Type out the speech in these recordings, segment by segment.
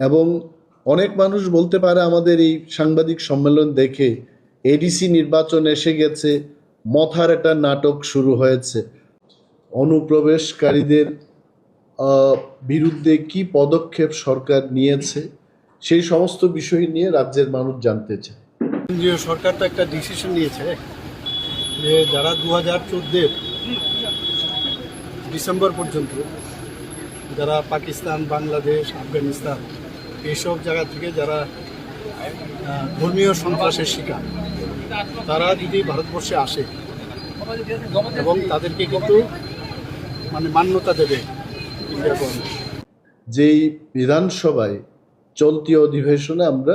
এবং অনেক মানুষ বলতে পারে আমাদের এই সাংবাদিক সম্মেলন দেখে এডিসি নির্বাচন এসে গেছে, মথার একটা নাটক শুরু হয়েছে। অনুপ্রবেশকারীদের বিরুদ্ধে কি পদক্ষেপ সরকার নিয়েছে, সেই সমস্ত বিষয় নিয়ে রাজ্যের মানুষ জানতে চায়। কেন্দ্রীয় সরকার তো একটা ডিসিশন নিয়েছে যে যারা দু হাজার চোদ্দের ডিসেম্বর পর্যন্ত যারা পাকিস্তান, বাংলাদেশ, আফগানিস্তান এইসব জায়গা থেকে যারা ধর্মীয় সন্ত্রাসের শিকার, তারা যদি ভারতবর্ষে আসে এবং তাদেরকে কিন্তু মানে মান্যতা দেবে যেই বিধানসভায় চলতি অধিবেশনে আমরা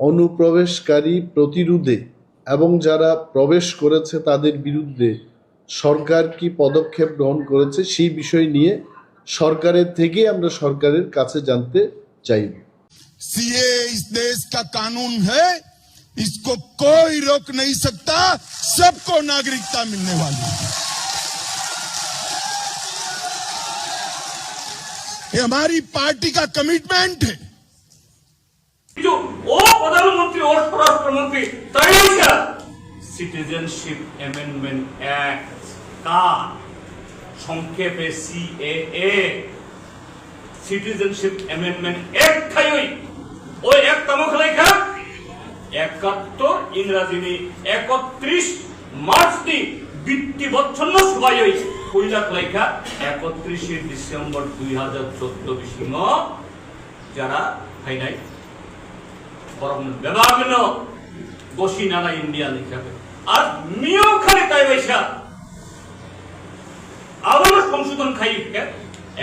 অনুপ্রবেশকারী প্রতিরোধে এবং যারা প্রবেশ করেছে তাদের বিরুদ্ধে সরকার কি পদক্ষেপ গ্রহণ করেছে সেই বিষয় নিয়ে সরকারের থেকে আমরা সরকারের কাছে জানতে चाहिए। सीए इस देश का कानून है इसको कोई रोक नहीं सकता सबको नागरिकता मिलने वाली ये हमारी पार्टी का कमिटमेंट है। जो ओ प्रधानमंत्री और प्रधानमंत्री मंत्री तरीका सिटीजनशिप एमेंडमेंट एक्ट का संक्षेप C A citizenship amendment act খাই ওই এক তামুক লেখা। একাত্তর ইংরাজি একত্রিশ মার্চ নি বৃত্তি বচ্ছন্ন সবাই ওই লেখা। একত্রিশে ডিসেম্বর দুই হাজার চোদ্দ যারা নাই, বরং ইন্ডিয়া লিখাবে। আর নিয়ম খালি তাই সংশোধন খাই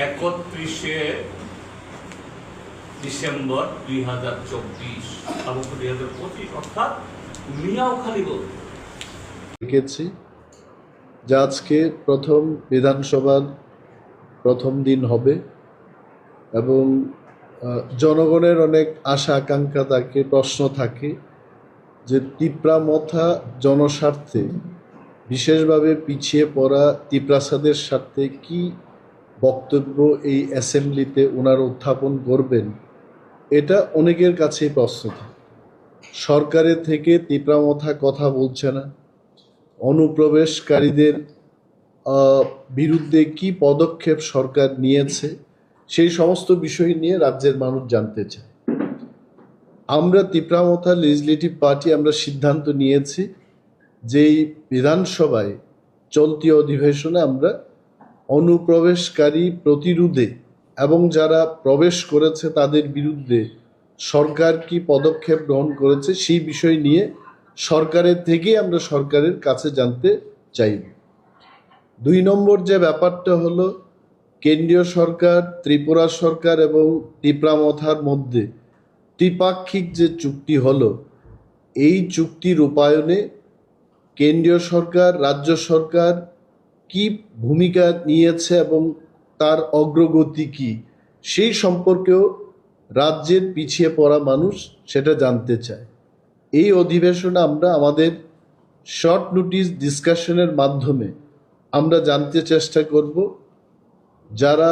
একত্রিশে ডিসেম্বর দুই হাজার চব্বিশ এবং দুই হাজার পঁচিশ, অর্থাৎ মিয়াও খালি বল দেখেছি যে আজকে প্রথম বিধানসভার প্রথম দিন হবে এবং জনগণের অনেক আশা আকাঙ্ক্ষা থাকে, প্রশ্ন থাকে যে তিপ্রামথা জনস্বার্থে বিশেষভাবে পিছিয়ে পড়া তিপ্রাসাদের স্বার্থে কি বক্তব্য এই অ্যাসেম্বলিতে ওনারা উত্থাপন করবেন? এটা অনেকের কাছেই প্রশ্ন সরকারের থেকে তিপ্রামথা কথা বলছে না। অনুপ্রবেশকারীদের বিরুদ্ধে কি পদক্ষেপ সরকার নিয়েছে, সেই সমস্ত বিষয় নিয়ে রাজ্যের মানুষ জানতে চায়। আমরা তিপ্রামথা লেজিসলেটিভ পার্টি আমরা সিদ্ধান্ত নিয়েছি যেই বিধানসভায় চলতি অধিবেশনে আমরা অনুপ্রবেশকারী প্রতিরোধে এবং যারা প্রবেশ করেছে তাদের বিরুদ্ধে সরকার কি পদক্ষেপ গ্রহণ করেছে সেই বিষয় নিয়ে সরকারের থেকেই আমরা সরকারের কাছে জানতে চাইব দুই নম্বর যে ব্যাপারটা হলো, কেন্দ্রীয় সরকার, ত্রিপুরা সরকার এবং ত্রিপ্রামথার মধ্যে ত্রিপাক্ষিক যে চুক্তি হলো, এই চুক্তি রূপায়ণে কেন্দ্রীয় সরকার, রাজ্য সরকার কি ভূমিকা নিয়েছে এবং তার অগ্রগতি কি? সেই সম্পর্কেও রাজ্যের পিছিয়ে পড়া মানুষ সেটা জানতে চায়। এই অধিবেশনে আমরা আমাদের শর্ট নোটিশ ডিসকাশনের মাধ্যমে আমরা জানতে চেষ্টা করব, যারা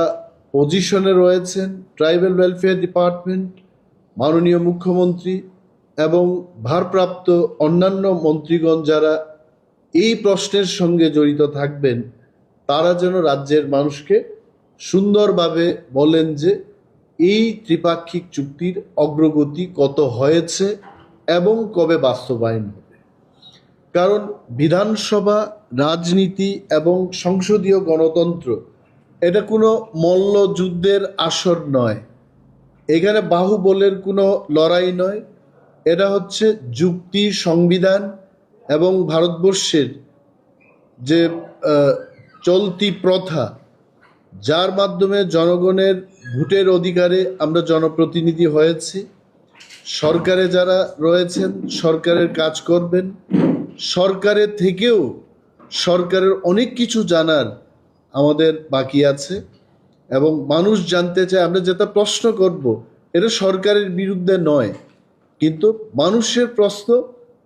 পজিশনে রয়েছেন ট্রাইবাল ওয়েলফেয়ার ডিপার্টমেন্ট মাননীয় মুখ্যমন্ত্রী এবং ভারপ্রাপ্ত অন্যান্য মন্ত্রীগণ যারা এই প্রশ্নের সঙ্গে জড়িত থাকবেন, তারা যেন রাজ্যের মানুষকে সুন্দরভাবে বলেন যে এই ত্রিপাক্ষিক চুক্তির অগ্রগতি কত হয়েছে এবং কবে বাস্তবায়ন হবে। কারণ বিধানসভা, রাজনীতি এবং সংসদীয় গণতন্ত্র এটা কোনো মল্লযুদ্ধের আসর নয়। এখানে বাহুবলের কোনো লড়াই নয়। এটা হচ্ছে যুক্তি, সংবিধান এবং ভারতবর্ষের যে চলতি প্রথা যার মাধ্যমে জনগণের ভোটের অধিকারে আমরা জনপ্রতিনিধি হয়েছি। সরকারে যারা রয়েছেন, সরকারের কাজ করবেন। সরকারের থেকেও সরকারের অনেক কিছু জানার আমাদের বাকি আছে এবং মানুষ জানতে চায়, আমরা যেটা প্রশ্ন করব, এটা সরকারের বিরুদ্ধে নয়। কিন্তু মানুষের প্রশ্ন,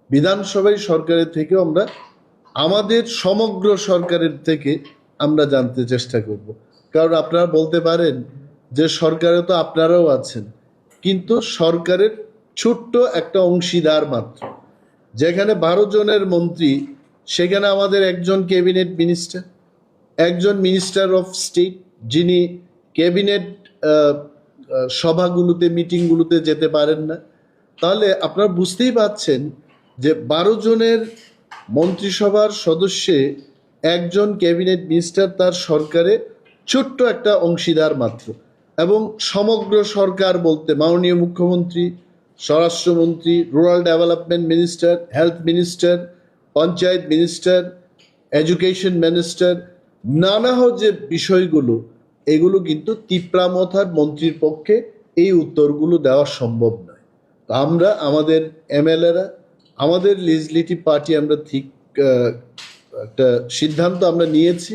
বিধানসভায় সরকারের থেকেও আমরা, আমাদের সমগ্র সরকারের থেকে আমরা জানতে চেষ্টা করব। কারণ আপনারা বলতে পারেন যে সরকারে তো আপনারাও আছেন। কিন্তু সরকারের ছোট্ট একটা অংশীদার মাত্র। যেখানে বারো জনের মন্ত্রী, সেখানে আমাদের একজন ক্যাবিনেট মিনিস্টার, একজন মিনিস্টার অফ স্টেট, যিনি ক্যাবিনেট সভাগুলোতে, মিটিংগুলোতে যেতে পারেন না। তাহলে আপনারা বুঝতেই পাচ্ছেন যে বারো জনের মন্ত্রিসভার সদস্যে একজন ক্যাবিনেট মিনিস্টার তার সরকারে ছোট্ট একটা অংশীদার মাত্র এবং সমগ্র সরকার বলতে মাননীয় মুখ্যমন্ত্রী, স্বরাষ্ট্রমন্ত্রী, rural development minister, health minister, panchayat minister, education minister, নানা যে বিষয়গুলো, এগুলো কিন্তু তিপ্রামথার মন্ত্রীর পক্ষে এই উত্তরগুলো দেওয়া সম্ভব নয়। তো আমরা, আমাদের এমএলএরা, আমাদের লিজলিটি পার্টি আমরা ঠিক একটা সিদ্ধান্ত আমরা নিয়েছি।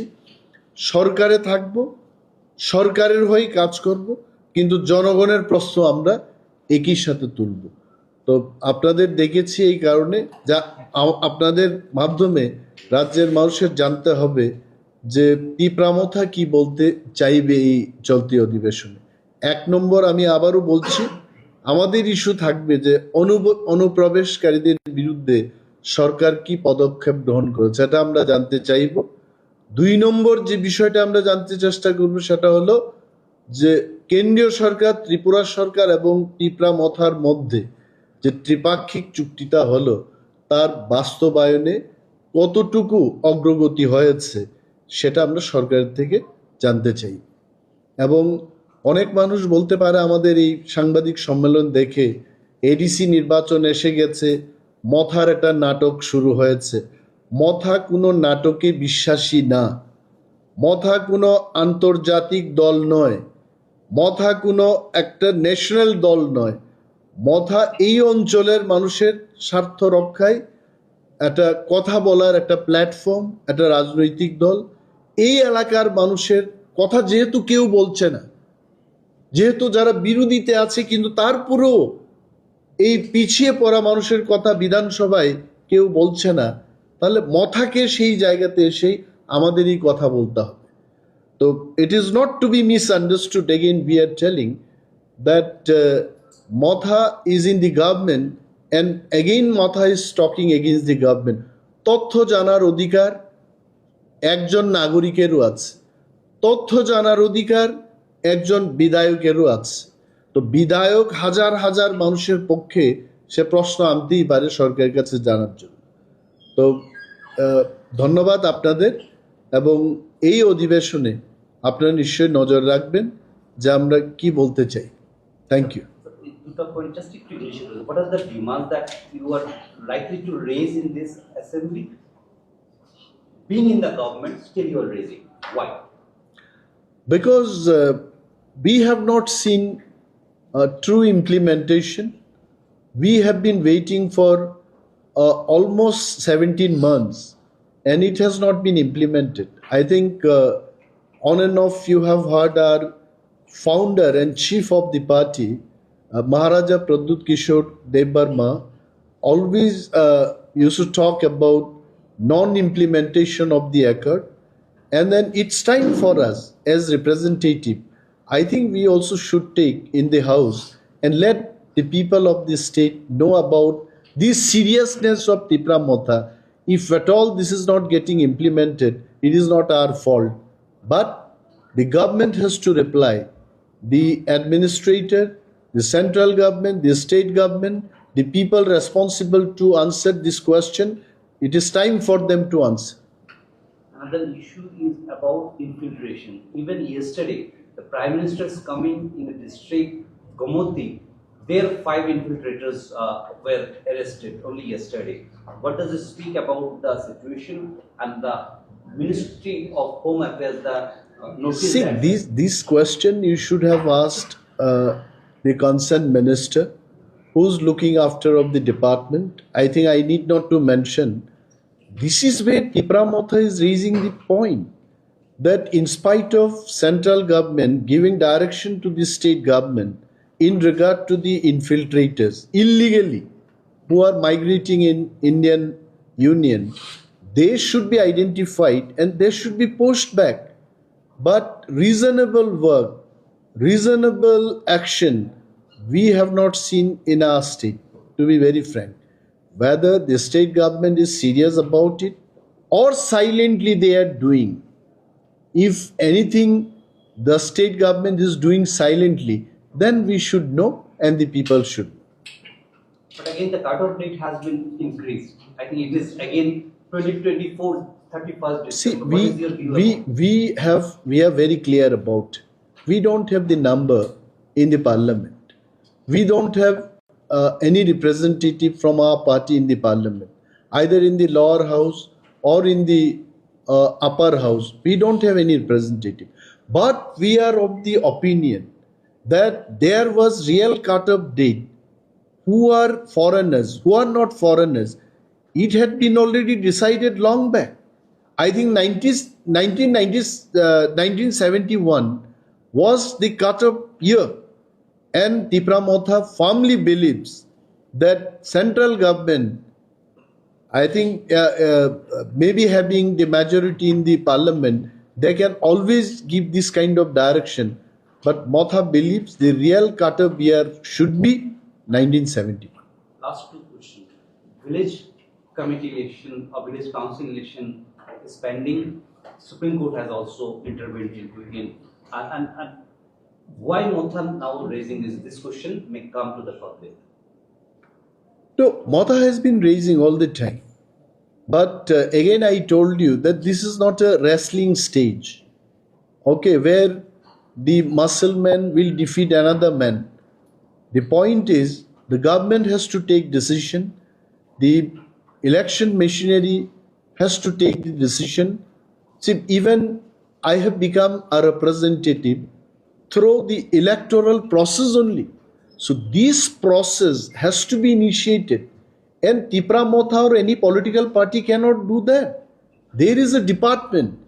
সরকারে থাকব, সরকারের হয়েই কাজ করব, কিন্তু জনগণের প্রশ্ন আমরা একই সাথে তুলব। তো আপনাদের দেখেছি এই কারণে যা আপনাদের মাধ্যমে রাজ্যের মানুষের জানতে হবে যে তিপ্রামথা কি বলতে চাইবে এই চলতি অধিবেশনে। এক নম্বর আমি আবারও বলছি, আমাদের ইস্যু থাকবে যে অনুপ্রবেশকারীদের বিরুদ্ধে সরকার কি পদক্ষেপ গ্রহণ করেছে এটা আমরা জানতে চাইব। দুই নম্বর যে বিষয়টা আমরা জানতে চেষ্টা করব সেটা হলো যে কেন্দ্রীয় সরকার, ত্রিপুরা সরকার এবং ত্রিপুরা মথার মধ্যে যে ত্রিপাক্ষিক চুক্তিটা হলো, তার বাস্তবায়নে কতটুকু অগ্রগতি হয়েছে সেটা আমরা সরকারের থেকে জানতে চাই। এবং অনেক মানুষ বলতে পারে আমাদের এই সাংবাদিক সম্মেলন দেখে এডিসি নির্বাচন এসে গেছে, মথার একটা নাটক শুরু হয়েছে। মথা কোনো নাটকে বিশ্বাসী না। মথা কোনো আন্তর্জাতিক দল নয়। মথা কোনো একটা ন্যাশনাল দল নয়। মথা এই অঞ্চলের মানুষের স্বার্থ রক্ষায় একটা কথা বলার একটা প্ল্যাটফর্ম একটা রাজনৈতিক দল। এই এলাকার মানুষের কথা যেহেতু কেউ বলছে না, যেহেতু যারা বিরোধীতে আছে, কিন্তু তারপরেও এই পিছিয়ে পড়া মানুষের কথা বিধানসভায় কেউ বলছে না। তাহলে মথাকে সেই জায়গাতে এসে আমাদেরই কথা বলতে হবে। তো it is not to be misunderstood again we are telling that Mamata is in the government and again Mamata is talking against the government তথ্য জানার অধিকার একজন নাগরিকেরও আছে। তথ্য জানার অধিকার একজন বিধায়কেরও আছে। তো বিধায়ক হাজার হাজার মানুষের পক্ষে সে প্রশ্ন আনতেই পারে সরকারের কাছে জানার জন্য। তো ধন্যবাদ আপনাদের এবং এই অধিবেশনে আপনারা নিশ্চয়ই নজর রাখবেন যে আমরা কি বলতে চাই। Thank you because we have not seen true implementation we have been waiting for uh, almost 17 months and it has not been implemented. I think uh, on and off you have heard our founder and chief of the party, uh, Maharaja Pradut Kishore Debarma, always uh, used to talk about non-implementation of the accord and then it's time for us as representative i think we also should take in the house and let the people of the state know about the seriousness of tipra motha if at all this is not getting implemented it is not our fault. But the government has to reply. The administrator the central government the state government the people responsible to answer this question it is time for them to answer. Another issue is about infiltration. Even yesterday, the Prime Minister is coming in a district, Gomoti, there five infiltrators uh, were arrested only yesterday. What does it speak about the situation and the Ministry of Home Affairs, the uh, See, that- this, this question you should have asked uh, the concerned minister who's looking after of the department. I think I need not to mention. This is where Tipramotha is raising the point that in spite of central government giving direction to the state government in regard to the infiltrators illegally who are migrating in Indian Union, they should be identified and they should be pushed back but reasonable work, reasonable action we have not seen in our state, to be very frank, whether the state government is serious about it or silently they are doing. If anything the state government is doing silently, then we should know and the people should. But again, the cutoff date has been increased. I think it is again 2024, 31st See, December. We, is your view we, about we have, we are very clear about, we don't have the number in the parliament. We don't have uh, any representative from our party in the parliament, either in the lower house or in the uh, upper house. We don't have any representative. But we are of the opinion that there was real cut-off date who are foreigners, who are not foreigners, it had been already decided long back. I think 90, 1990, uh, 1971 was the cut-off year, and Tipramotha firmly believes that central government, I think, uh, uh, maybe having the majority in the parliament, they can always give this kind of direction. But Motha believes the real cut-off year should be 1971. last two questions. Village committee election or village council election is pending. Supreme Court has also intervened into it. And, and, and why Mothan now raising this, this question may come to the public. No, Mata has been raising all the time. But uh, again, I told you that this is not a wrestling stage, okay, where the muscle man will defeat another man. The point is, the government has to take decision, the election machinery has to take the decision. See, even I have become a representative through the electoral process only. So this process has to be initiated. And Tipra Motha or any political party cannot do that. There is a department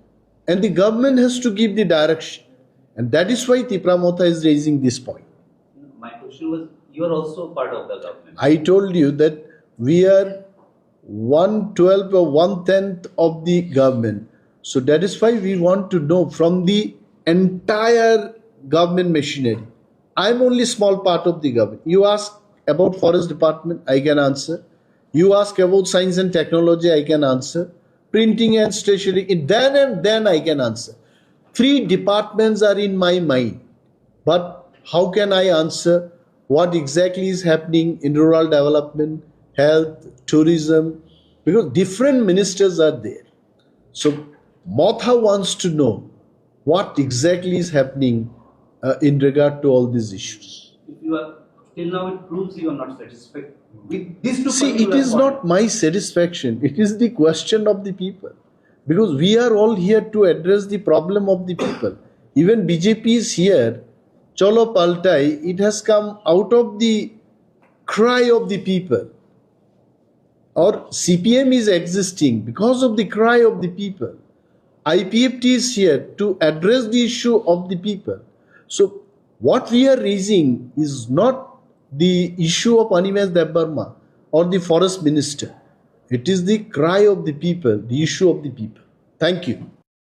and the government has to give the direction. And that is why Tipra Motha is raising this point. My question was, you are also part of the government. I told you that we are one twelfth or one tenth of the government. So that is why we want to know from the entire government machinery. I'm only small part of the government. You ask about forest department, I can answer. You ask about science and technology, I can answer. Printing and stationery, then and then I can answer. Three departments are in my mind. But how can I answer what exactly is happening in rural development, health, tourism? Because different ministers are there. So Motha wants to know what exactly is happening uh, in regard to all these issues. If you are, till now it proves you are not satisfied with two See, it is points. not my satisfaction, it is the question of the people. Because we are all here to address the problem of the people. Even BJP is here, Cholo Paltai, it has come out of the cry of the people. Or CPM is existing because of the cry of the people. IPFT is here to address the issue of the people. So, what we are raising is not the issue of Animas Debbarma or the forest minister. It is the cry of the people, the issue of the people. Thank you.